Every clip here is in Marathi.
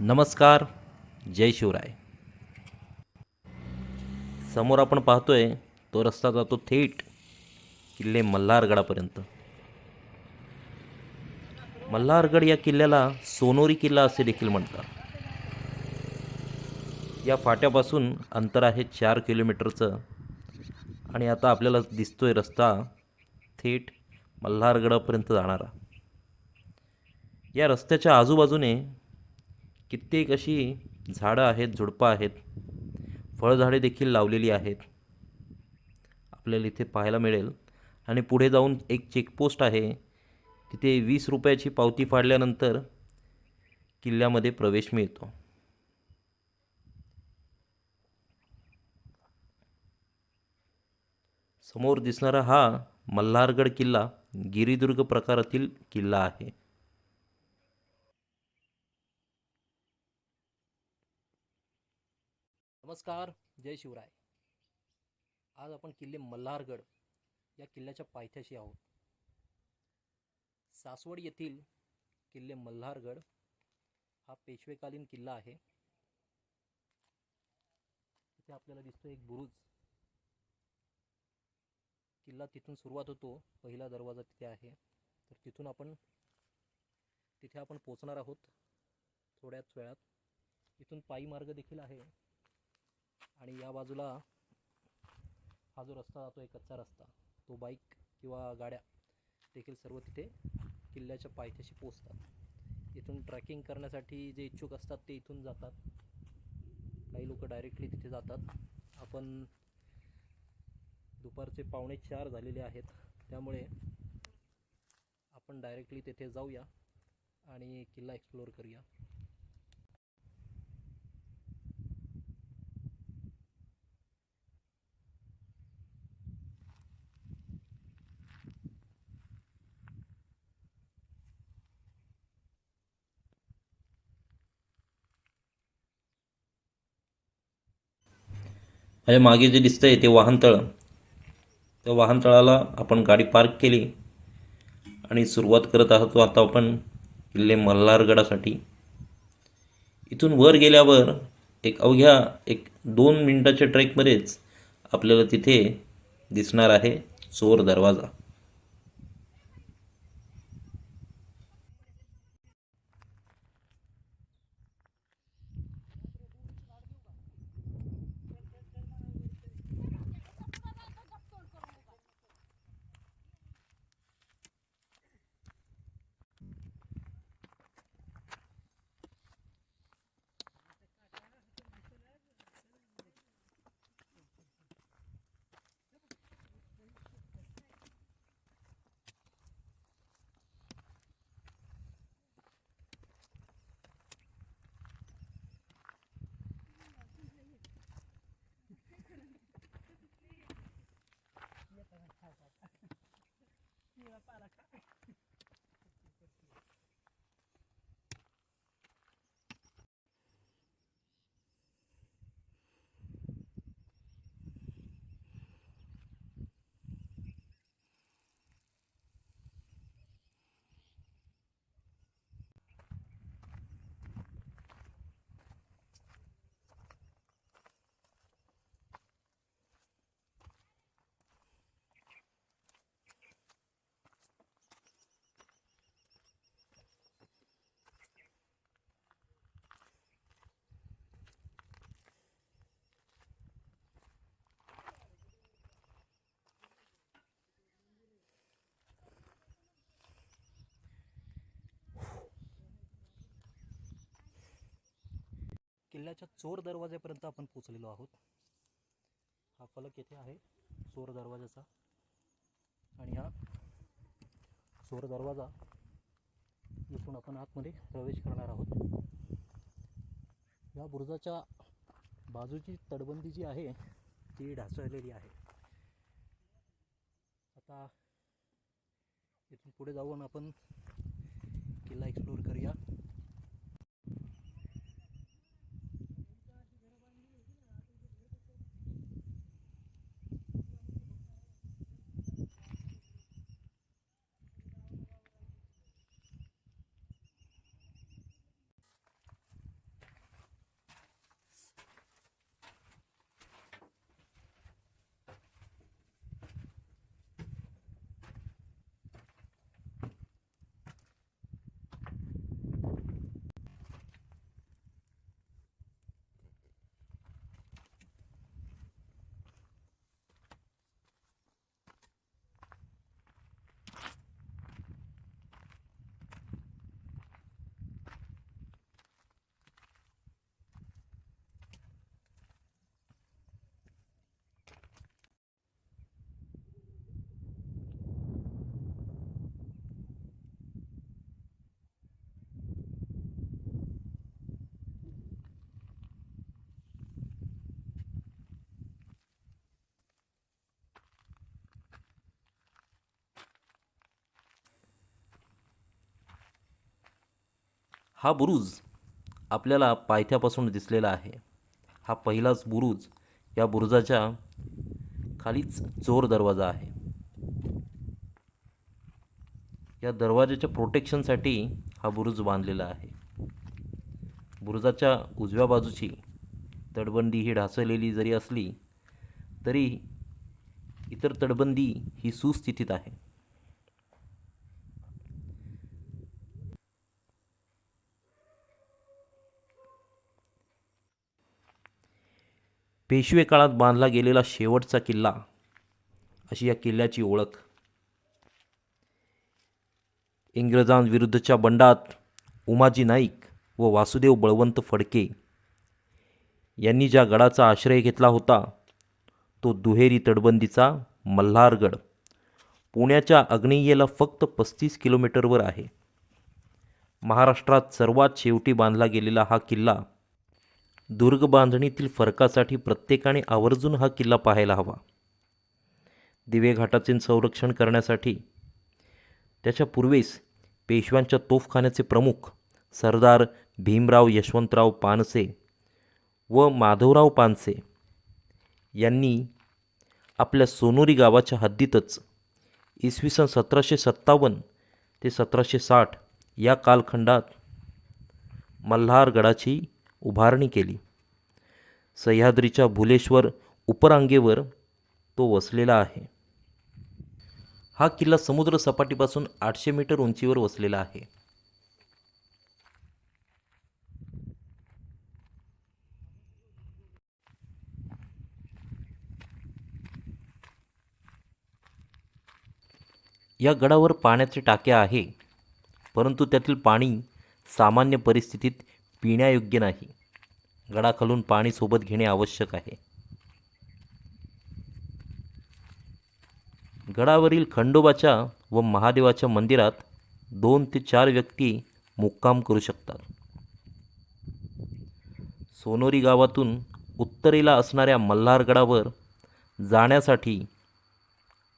नमस्कार जय शिवराय. समोर आपण पाहतोय तो रस्ता जातो थेट किल्ले मल्हारगडापर्यंत. मल्हारगड या किल्ल्याला सोनोरी किल्ला असे देखील म्हणतात. या फाट्यापासून अंतर आहे चार किलोमीटरचं आणि आता आपल्याला दिसतोय रस्ता थेट मल्हारगडापर्यंत जाणारा. या रस्त्याच्या आजूबाजूने कित्येक अशी झाडं आहेत झुडपं आहेत. फळझाडे देखील लावलेली आहेत. आपल्याला इथे पाहायला मिळेल. आणि पुढे जाऊन एक चेकपोस्ट आहे. तिथे वीस रुपयाची पावती फाडल्यानंतर किल्ल्यामध्ये प्रवेश मिळतो. समोर दिसणारा हा मल्हारगड किल्ला गिरिदुर्ग प्रकारातील किल्ला आहे. नमस्कार जय शिवराय. आज आपण किल्ले मल्हारगड या किल्ल्याच्या पायथ्याशी आहोत. सासवड येथील किल्ले मल्हारगड हा पेशवेकालीन किल्ला आहे. इथे आपल्याला दिसतो एक बुरुज. किल्ला तिथून सुरुवात होतो पहिला दरवाजा तिथे आहे. तर तिथून आपण तिथे आपण पोचणार आहोत थोड्याच वेळात. इथून पायी मार्ग देखील आहे. आणि या बाजूला हा जो रस्ता जातो आहे कच्चा रस्ता तो बाईक किंवा गाड्या देखील सर्व तिथे किल्ल्याच्या पायथ्याशी पोचतात इथून ट्रॅकिंग करण्यासाठी जे इच्छुक असतात ते इथून जातात. काही लोक डायरेक्टली तिथे जातात. आपण दुपारचे पावणे चार झालेले आहेत. त्यामुळे आपण डायरेक्टली तेथे जाऊया आणि किल्ला एक्सप्लोअर करूया. माझ्या मागे जे दिसतंय ते वाहनतळ त्या वाहनतळाला आपण गाडी पार्क केली. आणि सुरुवात करत आहोत आता आपण किल्ले मल्हारगडासाठी. इथून वर गेल्यावर एक अवघ्या एक दोन मिनटाच्या ट्रेकमध्येच आपल्याला तिथे दिसणार आहे चोर दरवाजा. किल्ल्याच्या चोर दरवाज्यापर्यंत आपण पोचलेलो आहोत. हा फलक येथे आहे चोर दरवाजाचा आणि हा चोर दरवाजा इथून आपण आतमध्ये प्रवेश करणार आहोत. या बुरुजाच्या बाजूची तटबंदी जी आहे ती ढासळलेली आहे. आता इथून पुढे जाऊन आपण किल्ला एक्सप्लोर करूया हा बुरुज आपल्याला पायथ्यापासून दिसलेला आहे. हा पहिलाच बुरुज या बुरुजाच्या खालीच चोर दरवाजा आहे. या दरवाजाच्या प्रोटेक्शनसाठी हा बुरुज बांधलेला आहे. बुरुजाच्या उजव्या बाजूची तटबंदी ही ढासळलेली जरी असली तरी इतर तटबंदी ही सुस्थितीत आहे. पेशवे काळात बांधला गेलेला शेवटचा किल्ला अशी या किल्ल्याची ओळख. इंग्रजांविरुद्धच्या बंडात उमाजी नाईक व वासुदेव बळवंत फडके यांनी ज्या गडाचा आश्रय घेतला होता तो दुहेरी तटबंदीचा मल्हारगड पुण्याच्या आग्नेयेला फक्त पस्तीस किलोमीटरवर आहे. महाराष्ट्रात सर्वात शेवटी बांधला गेलेला हा किल्ला दुर्ग बांधणीतील फरकासाठी प्रत्येकाने आवर्जून हा किल्ला पाहायला हवा. दिवे घाटाचे संरक्षण करण्यासाठी त्याच्या पूर्वेस पेशव्यांच्या तोफखान्याचे प्रमुख सरदार भीमराव यशवंतराव पानसे व माधवराव पानसे यांनी आपल्या सोनोरी गावाच्या हद्दीतच इसवी सन सतराशे सत्तावन्न ते सतराशे साठ या कालखंडात मल्हारगडाची उभारणी केली. सह्याद्रीच्या भुलेश्वर उपरांगेवर तो वसलेला आहे. हा किल्ला समुद्र सपाटीपासून आठशे मीटर उंचीवर वसलेला आहे. या गडावर पाण्याचे टाके आहे परंतु त्यातील पाणी सामान्य परिस्थितीत पिण्यायोग्य नाही. गडाखालून पाणी सोबत घेणे आवश्यक आहे. गडावरील खंडोबाच्या व महादेवाच्या मंदिरात दोन ते चार व्यक्ती मुक्काम करू शकतात. सोनोरी गावातून उत्तरेला असणाऱ्या मल्हारगडावर जाण्यासाठी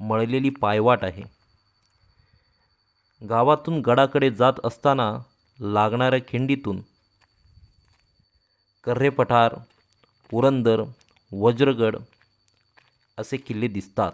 मळलेली पायवाट आहे. गावातून गडाकडे जात असताना लागणाऱ्या खिंडीतून कर्रे पठार पुरंदर वज्रगड असे किल्ले दिसतात.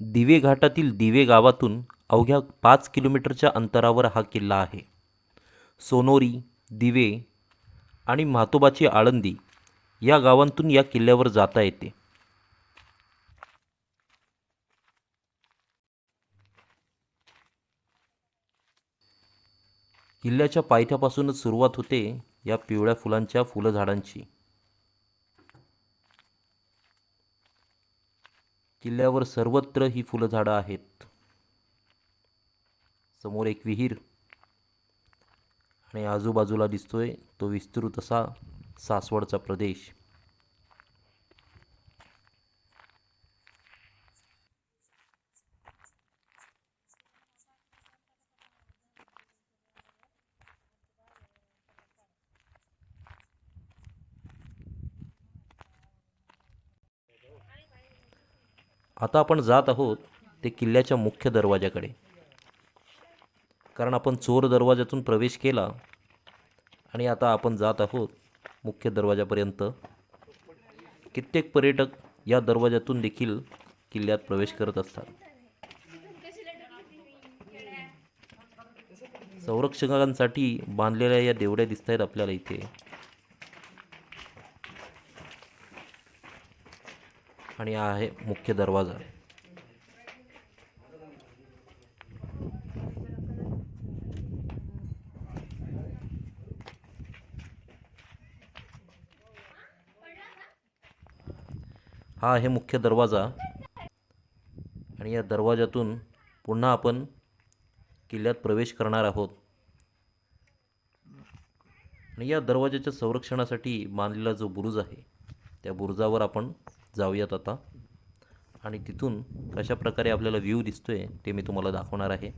दिवे घाटातील दिवे गावातून अवघ्या पाच किलोमीटरच्या अंतरावर हा किल्ला आहे. सोनोरी दिवे आणि म्हातोबाची आळंदी या गावांतून या किल्ल्यावर जाता येते. किल्ल्याच्या पायथ्यापासूनच सुरुवात होते या पिवळ्या फुलांच्या फुलझाडांची. किल्ल्यावर सर्वत्र ही फुलझाडं आहेत. समोर एक विहीर. आणि आजूबाजूला दिसतोय तो विस्तृत असा सासवडचा प्रदेश. आता आपण जात आहोत ते किल्ल्याच्या मुख्य दरवाजाकडे कारण आपण चोर दरवाजातून प्रवेश केला आणि आता आपण जात आहोत मुख्य दरवाजापर्यंत कित्येक पर्यटक या दरवाजातून देखील किल्ल्यात प्रवेश करत असतात. संरक्षकांसाठी बांधलेल्या या देवड्या दिसत आहेत आपल्याला इथे. आणि हा आहे मुख्य दरवाजा. हा आहे मुख्य दरवाजा. आणि या दरवाजातून पुन्हा आपण किल्ल्यात प्रवेश करणार आहोत. आणि या दरवाजाच्या संरक्षणासाठी बांधलेला जो बुरुज आहे त्या बुरुजावर आपण जाऊयात आता. आणि तिथून कशा प्रकारे आपल्याला व्ह्यू आहे ते मी तुम्हाला दाखवणार आहे.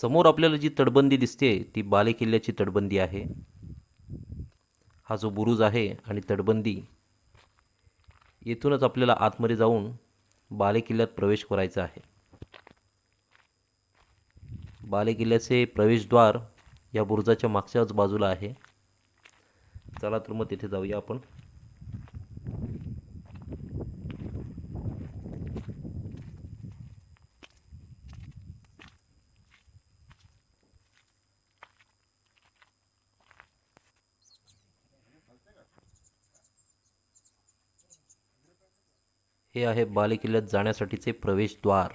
समोर आपल्याला जी तटबंदी दिसते ती बाले किल्ल्याची तटबंदी आहे. हा जो बुरुज आहे आणि तटबंदी येथूनच आपल्याला आतमध्ये जाऊन बाले किल्ल्यात प्रवेश करायचा आहे. बाले किल्ल्याचे प्रवेशद्वार या बुरुजाच्या मागच्याच बाजूला आहे. चला तर मग तिथे जाऊया आपण. हे आहे बालेकिल्ल्यात जाण्यासाठीचे प्रवेशद्वार.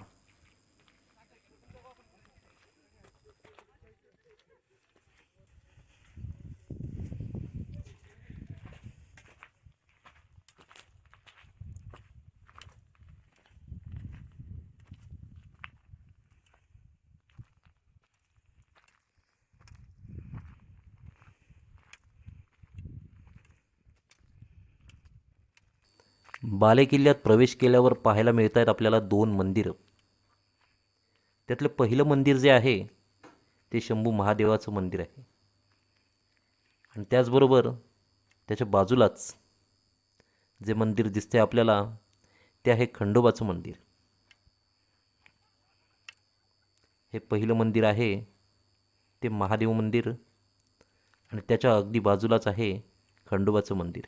बालेकिल्ल्यात प्रवेश केल्यावर पाहायला मिळत आहेत आपल्याला दोन मंदिरं. त्यातलं पहिलं मंदिर जे आहे ते शंभू महादेवाचं मंदिर आहे. आणि त्याचबरोबर त्याच्या बाजूलाच जे मंदिर दिसते आपल्याला ते आहे खंडोबाचं मंदिर. हे पहिलं मंदिर आहे ते महादेव मंदिर. आणि त्याच्या अगदी बाजूलाच आहे खंडोबाचं मंदिर.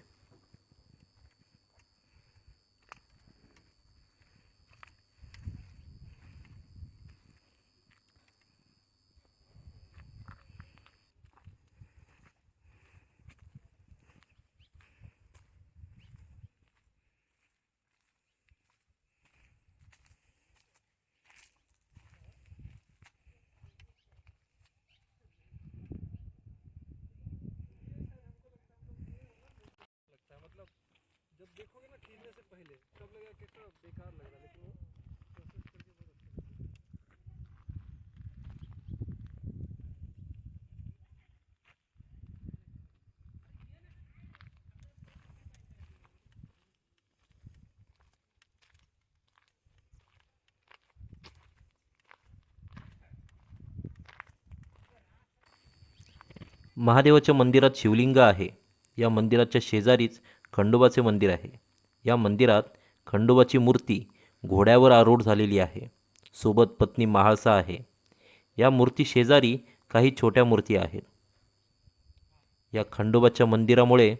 देखोगे ना खींचने से पहले तब लगेगा कितना बेकार लग रहा है लेकिन वो प्रोसेस करके बहुत अच्छा लगता महादेवाच्या मंदिरात शिवलिंग आहे. या मंदिराच्या शेजारीच खंडोबाचे मंदिर आहे. या मंदिरात खंडोबाची मूर्ती घोड्यावर आरूढ झालेली आहे. सोबत पत्नी महाळसा आहे. या मूर्ती शेजारी काही छोट्या मूर्ती आहेत. या खंडोबाच्या मंदिरामुळे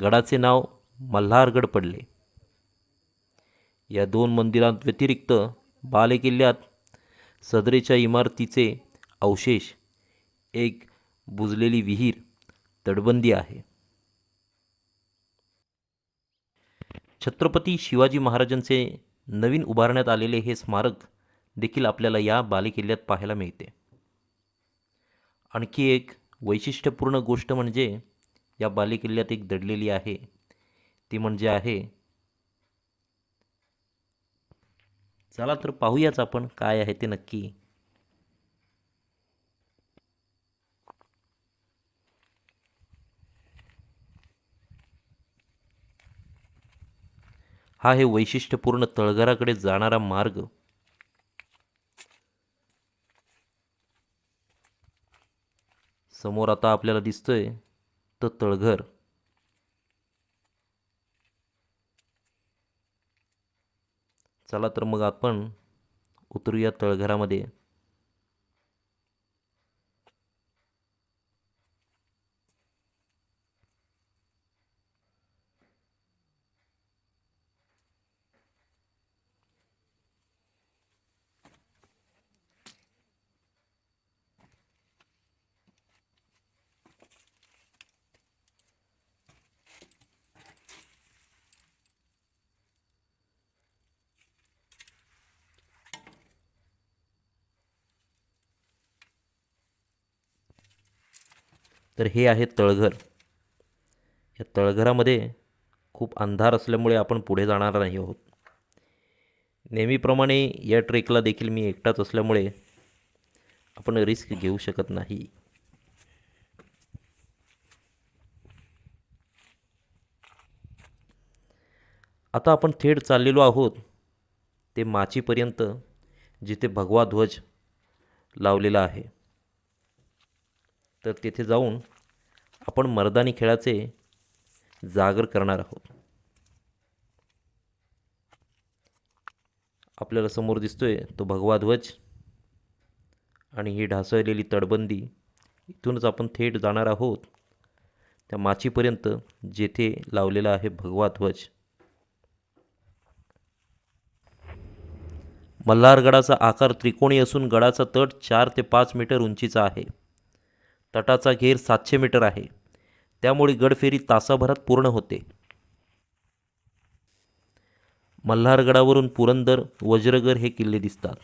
गडाचे नाव मल्हारगड पडले. या दोन मंदिरांत व्यतिरिक्त बालेकिल्ल्यात सदरेच्या इमारतीचे अवशेष एक बुजलेली विहीर तटबंदी आहे. छत्रपती शिवाजी महाराजांचे नवीन उभारण्यात आलेले हे स्मारक देखील आपल्याला या बालेकिल्ल्यात पाहायला मिळते. आणखी एक वैशिष्ट्यपूर्ण गोष्ट म्हणजे या बालेकिल्ल्यात एक दडलेली आहे. ती म्हणजे आहे चला तर पाहूयाच आपण काय आहे ते नक्की. हा हे वैशिष्ट्यपूर्ण तळघराकडे जाणारा मार्ग. समोर आता आपल्याला दिसतोय तर तळघर. चला तर मग आपण उतरूया तळघरामध्ये. तर हे आहे तळघर. या तळघरामध्ये खूप अंधार असल्यामुळे आपण पुढे जाणार नाही आहोत. नेहमीप्रमाणे या ट्रेकला देखील मी एकटाच असल्यामुळे आपण रिस्क घेऊ शकत नाही. आता आपण थेट चाललेलो आहोत ते माचीपर्यंत जिथे भगवा ध्वज लावलेला आहे. तर तिथे जाऊन आपण मर्दानी खेळाचे जागर करणार आहोत. आपल्याला समोर दिसतोय तो भगवा ध्वज आणि ही ढासळलेली तटबंदी. इथूनच आपण थेट जाणार आहोत. त्या माचीपर्यंत जेथे लावलेला आहे भगवा ध्वज. मल्हारगडाचा आकार त्रिकोणी असून गडाचा तट चार ते पाच मीटर उंचीचा आहे. तटाचा घेर सातशे मीटर आहे. त्यामुळे गडफेरी तासाभरात पूर्ण होते. मल्हारगडावरून पुरंदर वज्रगर हे किल्ले दिसतात.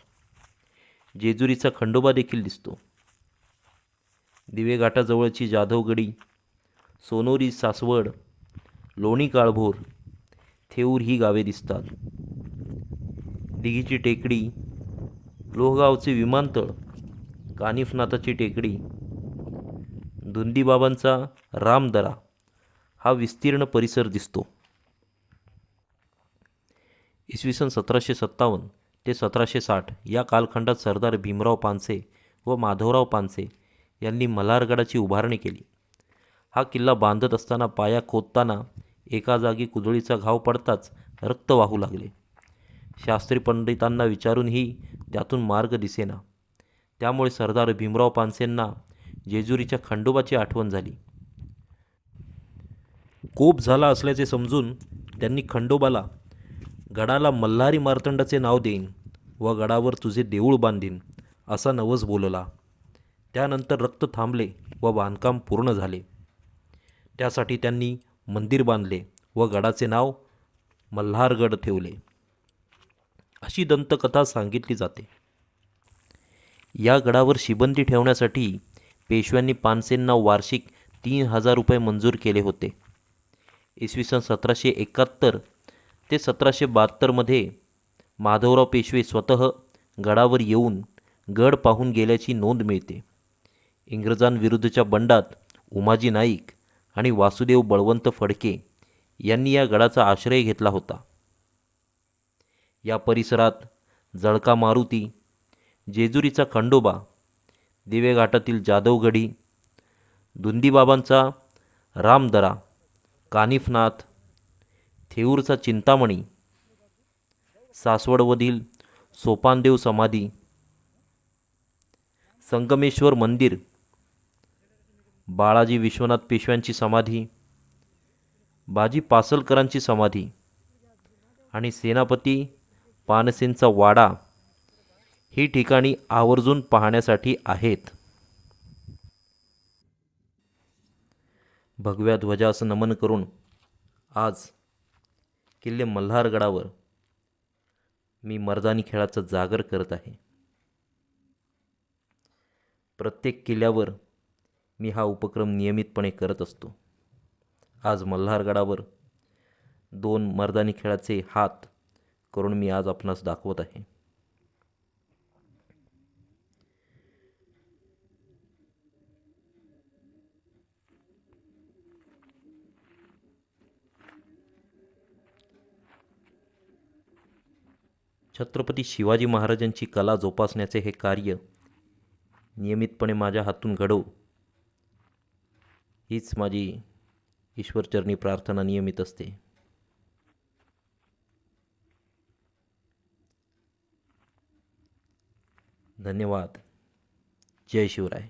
जेजुरीचा खंडोबा देखील दिसतो. दिवे घाटाजवळची जाधवगडी सोनोरी सासवड लोणी काळभोर थेऊर ही गावे दिसतात. दिघीची टेकडी लोहगावचे विमानतळ कानिफनाथाची टेकडी धुंदीबाबांचा रामदरा हा विस्तीर्ण परिसर दिसतो. इसवी सन सतराशे सत्तावन्न ते सतराशे साठ या कालखंडात सरदार भीमराव पानसे व माधवराव पानसे यांनी मल्हारगडाची उभारणी केली. हा किल्ला बांधत असताना पाया खोदताना एका जागी कुदळीचा घाव पडताच रक्त वाहू लागले. शास्त्री पंडितांना विचारूनही त्यातून मार्ग दिसेना. त्यामुळे सरदार भीमराव पानसेंना जेजुरीच्या खंडोबाची आठवण झाली. कोप झाला असल्याचे समजून त्यांनी खंडोबाला गडाला मल्हारी मार्तंडाचे नाव देईन व गडावर तुझे देऊळ बांधीन असा नवस बोलला. त्यानंतर रक्त थांबले व बांधकाम पूर्ण झाले. त्यासाठी त्यांनी मंदिर बांधले व गडाचे नाव मल्हारगड ठेवले. अशी दंतकथा सांगितली जाते. या गडावर शिबंदी ठेवण्यासाठी पेशव्यांनी पानसेंना वार्षिक तीन हजार रुपये मंजूर केले होते. इसवी सन सतराशे एकाहत्तर ते सतराशे बहात्तरमध्ये माधवराव पेशवे स्वतः गडावर येऊन गड पाहून गेल्याची नोंद मिळते. इंग्रजांविरुद्धच्या बंडात उमाजी नाईक आणि वासुदेव बळवंत फडके यांनी या गडाचा आश्रय घेतला होता. या परिसरात जळका मारुती जेजुरीचा खंडोबा दिवे घाटातील जाधवगडी धुंदीबाबांचा रामदरा कानिफनाथ थेऊरचा चिंतामणी सासवडमधील सोपानदेव समाधी संगमेश्वर मंदिर बाळाजी विश्वनाथ पेशव्यांची समाधी बाजी पासलकरांची समाधी आणि सेनापती पानसेनचा वाडा ही ठिकाणी आवर्जून पाहण्यासाठी आहेत. भगव्या ध्वजास नमन करून आज किल्ले मल्हारगडावर मी मर्दानी खेळाचं जागर करत आहे. प्रत्येक किल्ल्यावर मी हा उपक्रम नियमितपणे करत असतो. आज मल्हारगडावर दोन मर्दानी खेळाचे हात करून मी आज आपणास दाखवत आहे. छत्रपती शिवाजी महाराजांची कला जोपासण्याचे हे कार्य नियमितपणे माझ्या हातून घडव. हीच माझी ईश्वरचरणी प्रार्थना नियमित असते. धन्यवाद. जय शिवराय.